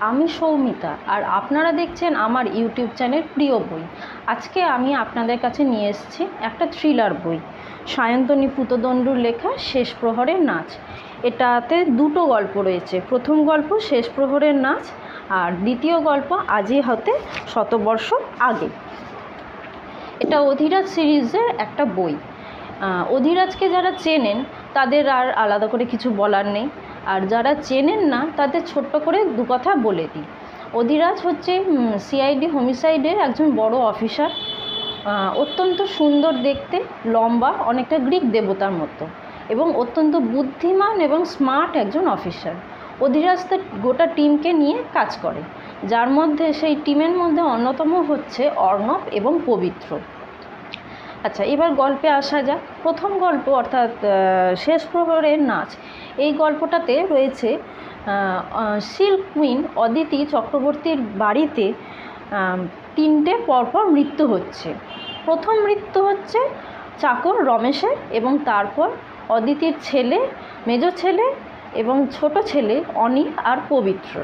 আমি সৌমিতা আর আপনারা দেখছেন আমার ইউটিউব চ্যানেল প্রিয় বই। আজকে আমি আপনাদের কাছে নিয়ে এসেছি একটা থ্রিলার বই। সায়ন্তনী পুতদণ্ডুর লেখা শেষ প্রহরের নাচ। এটাতে দুটো গল্প রয়েছে। প্রথম গল্প শেষ প্রহরের নাচ আর দ্বিতীয় গল্প আজই হতে শতবর্ষ আগে। এটা অধিরাজ সিরিজের একটা বই। অধিরাজকে যারা চেনেন তাদের আর আলাদা করে কিছু বলার নেই। আর যারা চেনেন না, তাদের ছোট্ট করে দু কথা বলে দিই। অধিরাজ হচ্ছে সিআইডি হোমিসাইডের একজন বড় অফিসার অত্যন্ত সুন্দর দেখতে, লম্বা, অনেকটা গ্রিক দেবতার মতো এবং অত্যন্ত বুদ্ধিমান এবং স্মার্ট একজন অফিসার অধিরাজ তার গোটা টিমকে নিয়ে কাজ করে। যার মধ্যে, সেই টিমের মধ্যে অন্যতম হচ্ছে অর্ণব এবং পবিত্র। আচ্ছা এবার গল্পে আসা যাক। প্রথম গল্প অর্থাৎ শেষ প্রহরের নাচ। এই গল্পটাতে রয়েছে সিল্ক কুইন অদিতি চক্রবর্তীর বাড়িতে তিনটে পরপর মৃত্যু হচ্ছে। প্রথম মৃত্যু হচ্ছে চাকর রমেশের এবং তারপর অদিতির ছেলে, মেজ ছেলে এবং ছোট ছেলে অনিল আর পবিত্র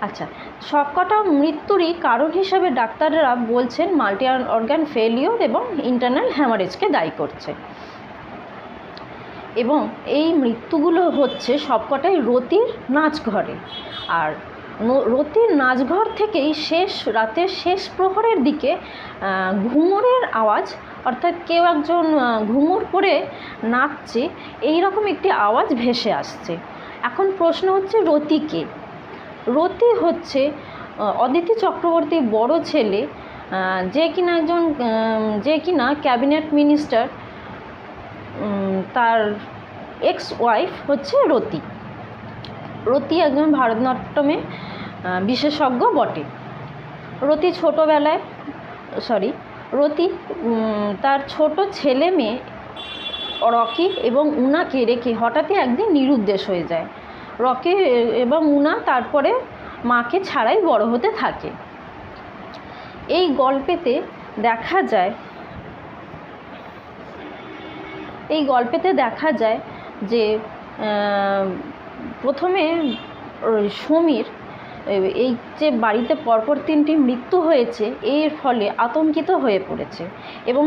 আচ্ছা সবকটা মৃত্যুরই কারণ হিসাবে ডাক্তাররা বলছেন মাল্টি অর্গান ফেলিওর এবং ইন্টারনাল হ্যামারেজকে দায়ী করছে। এবং এই মৃত্যুগুলো হচ্ছে সবকটাই রতির নাচঘরে। আর রতির নাচঘর থেকেই শেষ রাতের শেষ প্রহরের দিকে আহ, ঘুঙুরের আওয়াজ অর্থাৎ কেউ একজন ঘুঙুর পরে নাচছে এই রকম একটি আওয়াজ ভেসে আসছে। এখন প্রশ্ন হচ্ছে রতিকে। রতি হচ্ছে অদিতি চক্রবর্তী বড় ছেলে যে কিনা একজন যে কিনা ক্যাবিনেট মিনিস্টার তার এক্স ওয়াইফ হচ্ছে রতি। রতি একজন ভারতনাট্যমে বিশেষজ্ঞ বটে। রতি ছোটোবেলায় সরি রতি তার ছোট ছেলে মেয়ে রকি এবং উনাকে রেখে হঠাৎই একদিন নিরুদ্দেশ হয়ে যায়। রকি এবং উনা তারপরে মাকে ছাড়াই বড় হতে থাকে। এই গল্পেতে দেখা যায়, এই গল্পেতে দেখা যায় যে প্রথমে সমীর, এই যে বাড়িতে পরপর তিনটি মৃত্যু হয়েছে, এর ফলে আতঙ্কিত হয়ে পড়েছে এবং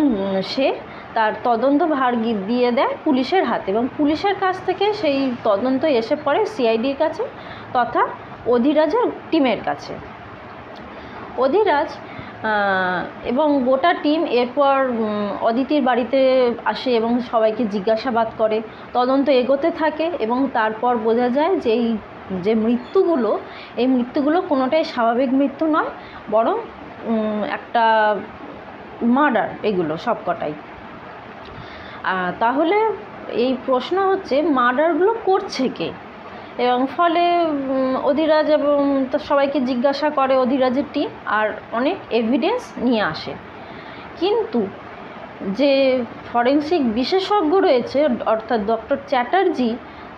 সে তার তদন্ত ভার দিয়ে দেয় পুলিশের হাতে এবং পুলিশের কাছ থেকে সেই তদন্ত এসে পড়ে সিআইডির কাছে তথা অধিরাজের টিমের কাছে। অধিরাজ এবং গোটা টিম এরপর অদিতির বাড়িতে আসে এবং সবাইকে জিজ্ঞাসাবাদ করে। তদন্ত এগোতে থাকে এবং তারপর বোঝা যায় যে এই যে মৃত্যুগুলো, এই মৃত্যুগুলো কোনোটাই স্বাভাবিক মৃত্যু নয়, বরং একটা মার্ডার এগুলো সবকটাই। তাহলে এই প্রশ্ন হচ্ছে মার্ডারগুলো করছে কে? এবং ফলে অধিরাজ এবং সবাইকে জিজ্ঞাসা করে অধিরাজের টিম আর অনেক এভিডেন্স নিয়ে আসে। কিন্তু যে ফরেন্সিক বিশেষজ্ঞ রয়েছে, অর্থাৎ ডক্টর চ্যাটার্জি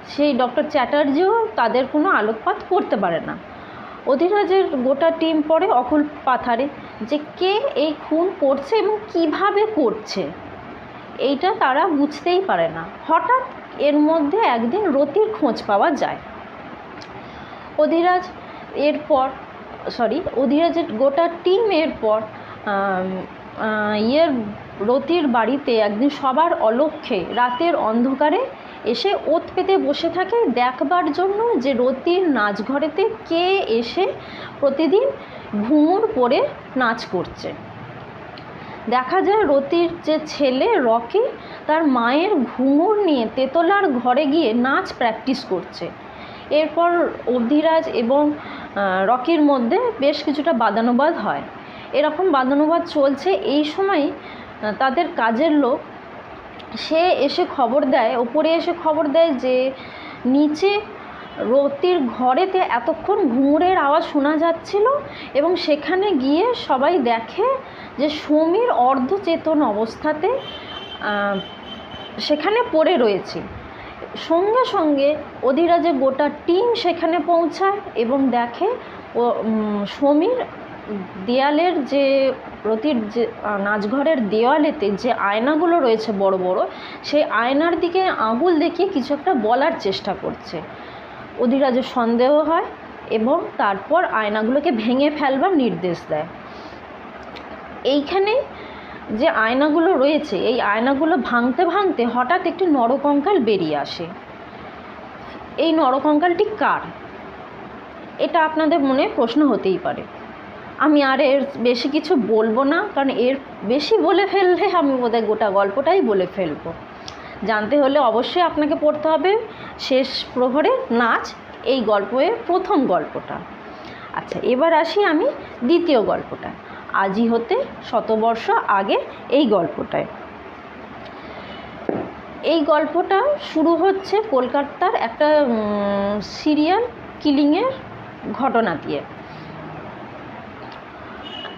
সেই ডক্টর চ্যাটার্জিও তাদের কোনো আলোকপাত করতে পারে না। অধিরাজের গোটা টিম পড়ে অকুল পাথারে যে কে এই খুন করছে এবং কীভাবে করছে। এইটা তারা বুঝতেই পারে না। হঠাৎ এর মধ্যে একদিন রতির খোঁজ পাওয়া যায়। অধিরাজ এরপর সরি অধিরাজের গোটা টিম এরপর ইয়ের রতির বাড়িতে একদিন সবার অলক্ষ্যে রাতের অন্ধকারে এসে ওত পেতে বসে থাকে দেখবার জন্য যে রতির নাচঘরেতে কে এসে প্রতিদিন ঘুঙুর পরে নাচ করছে। দেখা যায় রতির যে ছেলে রকি, তার মায়ের ঘুঙুর নিয়ে তেতলার ঘরে গিয়ে নাচ প্র্যাকটিস করছে। এরপর অধিরাজ এবং রকির মধ্যে বেশ কিছুটা বাদানুবাদ হয়। এরকম বাদানুবাদ চলছে। এই সময় তাদের কাজের লোক, সে এসে খবর দেয়, ওপরে এসে খবর দেয় যে, নিচে রতির ঘরেতে এতক্ষণ ঘুঙুরের আওয়াজ শোনা যাচ্ছিল এবং সেখানে গিয়ে সবাই দেখে যে সমীর অর্ধচেতন অবস্থাতে সেখানে পড়ে রয়েছে। সঙ্গে সঙ্গে অধিরাজের গোটা টিম সেখানে পৌঁছায় এবং দেখে, ও সমীর দেয়ালের যে, রতির যে নাচঘরের দেওয়ালেতে যে আয়নাগুলো রয়েছে বড় বড়, সেই আয়নার দিকে আঙুল দেখিয়ে কিছু একটা বলার চেষ্টা করছে। অধিরাজের সন্দেহ হয় এবং তারপর আয়নাগুলোকে ভেঙে ফেলবার নির্দেশ দেয়। এইখানে যে আয়নাগুলো রয়েছে, এই আয়নাগুলো ভাঙতে ভাঙতে হঠাৎ একটি নরকঙ্কাল বেরিয়ে আসে। এই নরকঙ্কালটি কার? এটা আপনাদের মনে প্রশ্ন হতেই পারে। আমি আর এর বেশি কিছু বলব না, কারণ এর বেশি বলে ফেললে আমি বোধহয় গোটা গল্পটাই বলে ফেলব। জানতে হলে অবশ্যই আপনাকে পড়তে হবে শেষ প্রহরে নাচ এই গল্পের প্রথম গল্পটা। আচ্ছা এবার আসি আমি দ্বিতীয় গল্পটা। আজই হতে শতবর্ষ আগে এই গল্পটায়। এই গল্পটা শুরু হচ্ছে কলকাতার একটা সিরিয়াল কিলিংয়ের ঘটনা দিয়ে।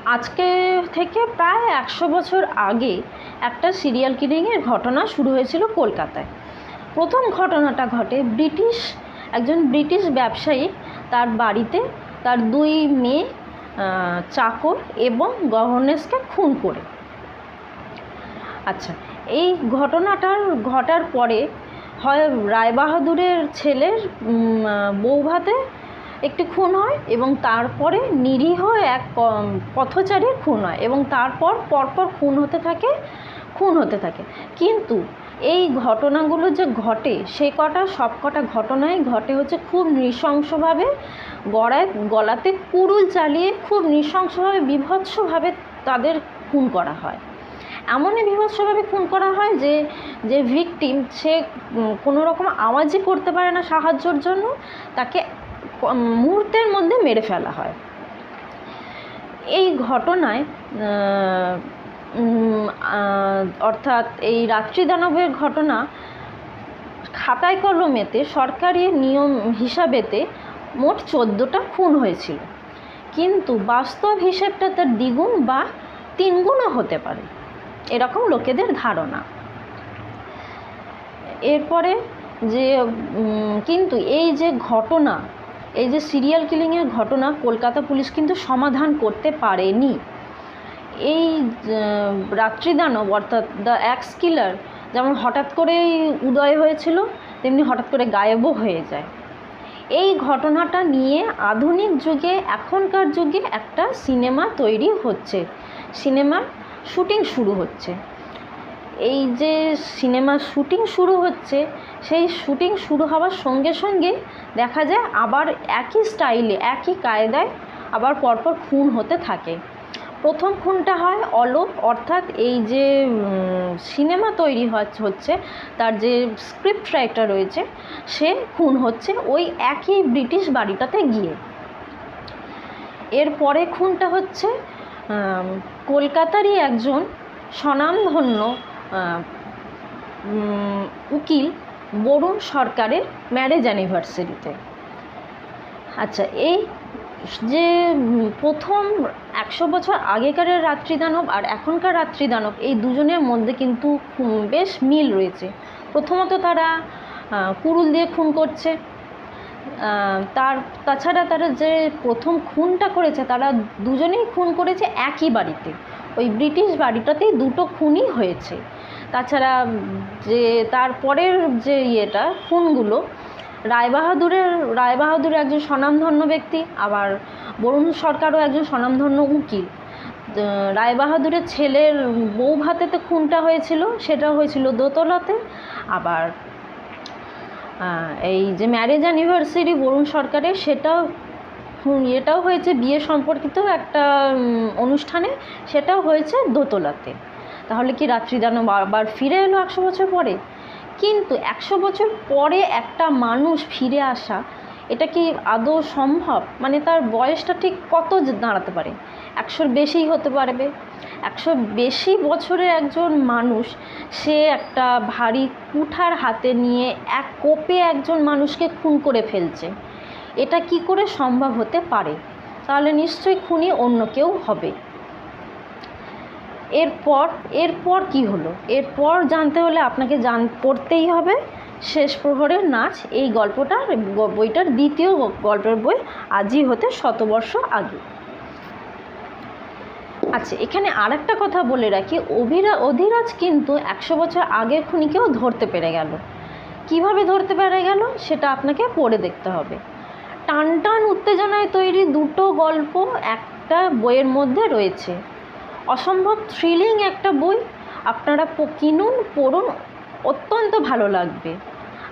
আজকে থেকে প্রায় একশো বছর আগে একটা সিরিয়াল কিলিংয়ের ঘটনা শুরু হয়েছিল কলকাতায়। প্রথম ঘটনাটা ঘটে ব্রিটিশ, একজন ব্রিটিশ ব্যবসায়ী তার বাড়িতে তার দুই মেয়ে চাকর এবং গভর্নেসকে খুন করে। আচ্ছা এই ঘটনাটার ঘটার পরে হয় রায়বাহাদুরের ছেলের বৌভাতে একটি খুন হয় এবং তারপরে নিরীহ এক পথচারীর খুন হয় এবং তারপর পরপর খুন হতে থাকে, খুন হতে থাকে। কিন্তু এই ঘটনাগুলো যে ঘটে, সে কটা, সব কটা ঘটনাই ঘটে হচ্ছে খুব নৃশংসভাবে গড়ায়, গলাতে কুরুল চালিয়ে খুব নৃশংসভাবে, বিভৎসভাবে তাদের খুন করা হয়। এমনই বিভৎসভাবে খুন করা হয় যে যে ভিকটিম সে কোনো রকম আওয়াজই করতে পারে না সাহায্যর জন্য, তাকে মুহূর্তের মধ্যে মেরে ফেলা হয়। এই ঘটনায় অর্থাৎ এই রাত্রিদানবের ঘটনা খাতায় কলমেতে সরকারি নিয়ম হিসাবেতে মোট চোদ্দোটা খুন হয়েছিল। কিন্তু বাস্তব হিসেবটা তার দ্বিগুণ বা তিনগুণও হতে পারে। এরকম লোকেদের ধারণা। এরপরে যে কিন্তু এই যে ঘটনা এই যে সিরিয়াল কিলিংয়ের ঘটনা কলকাতা পুলিশ কিন্তু সমাধান করতে পারেনি। এই রাত্রিদানব অর্থাৎ দ্য অ্যাক্স কিলার যেমন হঠাৎ করেই উদয় হয়েছিল, তেমনি হঠাৎ করে গায়েবও হয়ে যায়। এই ঘটনাটা নিয়ে আধুনিক যুগে, এখনকার যুগে একটা সিনেমা তৈরি হচ্ছে। সিনেমার শুটিং শুরু হচ্ছে। এই যে সিনেমার শুটিং শুরু হচ্ছে, সেই শুটিং শুরু হওয়ার সঙ্গে সঙ্গে দেখা যায় আবার একই স্টাইলে, একই কায়দায় আবার পরপর খুন হতে থাকে। প্রথম খুনটা হয় অলোক অর্থাৎ এই যে সিনেমা তৈরি হচ্ছে তার যে স্ক্রিপ্ট রাইটার রয়েছে, সে খুন হচ্ছে ওই একই ব্রিটিশ বাড়িটাতে গিয়ে। এরপরে খুনটা হচ্ছে কলকাতারই একজন স্বনামধন্য উকিল বরুণ সরকারের ম্যারেজ অ্যানিভার্সারিতে আচ্ছা এই যে প্রথম একশো বছর আগেকারের রাত্রিদানব আর এখনকার রাত্রিদানব, এই দুজনের মধ্যে কিন্তু বেশ মিল রয়েছে। প্রথমত তারা কুড়ুল দিয়ে খুন করছে। তার, তাছাড়া তারা যে প্রথম খুনটা করেছে, তারা দুজনেই খুন করেছে একই বাড়িতে। ওই ব্রিটিশ বাড়িটাতেই দুটো খুনই হয়েছে। তাছাড়া যে তারপরের যে ইয়েটা খুনগুলো রায়বাহাদুরের রায়বাহাদুর একজন স্বনামধন্য ব্যক্তি আবার বরুণ সরকারও একজন স্বনামধন্য উকিল। রায়বাহাদুরের ছেলের বউ ভাতেতে খুনটা হয়েছিল সেটা হয়েছিল দোতলাতে। আবার এই যে ম্যারেজ অ্যানিভার্সারি বরুণ সরকারের হুম, এটাও হয়েছে বিয়ে সম্পর্কিত একটা অনুষ্ঠানে সেটাও হয়েছে দোতলাতে। তাহলে কি রাত্রিদানব আবার ফিরে এলো একশো বছর পরে? কিন্তু একশো বছর পরে একটা মানুষ ফিরে আসা, এটা কি আদৌ সম্ভব? মানে তার বয়সটা ঠিক কত দাঁড়াতে পারে? একশোর বেশিই হতে পারবে। একশো বেশি বছরের একজন মানুষ, সে একটা ভারী কুঠার হাতে নিয়ে এক কোপে একজন মানুষকে খুন করে ফেলছে। এটা কি করে সম্ভব হতে পারে? তাহলে নিশ্চয়ই খুনি অন্য কেউ হবে। এরপর এরপর কি হলো? এরপর জানতে হলে আপনাকে জান, পড়তেই হবে। শেষ প্রহরের নাচ, এই গল্পটার বইটার দ্বিতীয় গল্পের বই আজই হতে শতবর্ষ আগে। আচ্ছা এখানে আর একটা কথা বলে রাখি। অভিরা, অধিরাজ কিন্তু একশো বছর আগের খুনিকেও ধরতে পেরে গেল। কীভাবে ধরতে পেরে গেল? সেটা আপনাকে পড়ে দেখতে হবে। টান টান উত্তেজনায় তৈরি দুটো গল্প একটা বইয়ের মধ্যে রয়েছে। অসম্ভব থ্রিলিং একটা বই। আপনারা কিনুন, পড়ুন, অত্যন্ত ভালো লাগবে।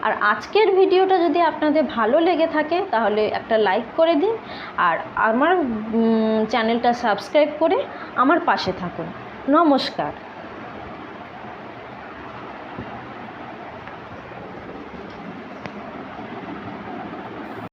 আর আজকের ভিডিওটা যদি আপনাদের ভালো লেগে থাকে, তাহলে একটা লাইক করে দিন। আর আমার চ্যানেলটা সাবস্ক্রাইব করে আমার পাশে থাকুন। নমস্কার।